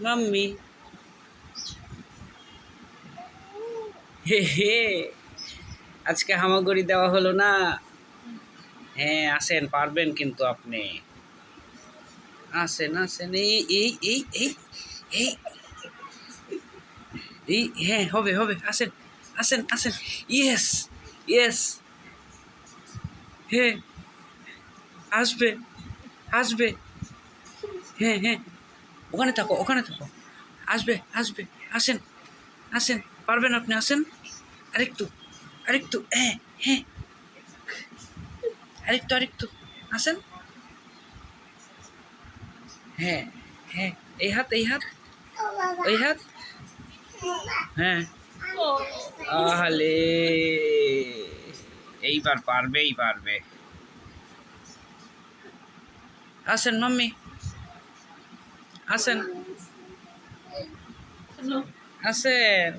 Mummy হে হে। আজকে হামাগুড়ি দেওয়া হলো না। হ্যাঁ আসেন, পারবেন কিন্তু আপনি। আসেন আসেন, এই এই এই এই এই। এই হ্যাঁ হবে হবে, আসেন আসেন আসেন। ইয়েস ইয়েস হ্যাঁ আসবে আসবে। হ্যাঁ হ্যাঁ। ওখানে থাকো ওখানে থাকো। আসবে আসবে, আসেন আসেন। পারবেন আপনি, আসেন। আরেকটু আরেকটু হ্যাঁ হ্যাঁ আরেকটু আরেকটু, আসেন। হ্যাঁ হ্যাঁ এই হাত এই হাত এই হাত। হ্যাঁ। আহালে, এইবার পারবেই পারবে। আসেন, মাম্মি। আসেন আসেন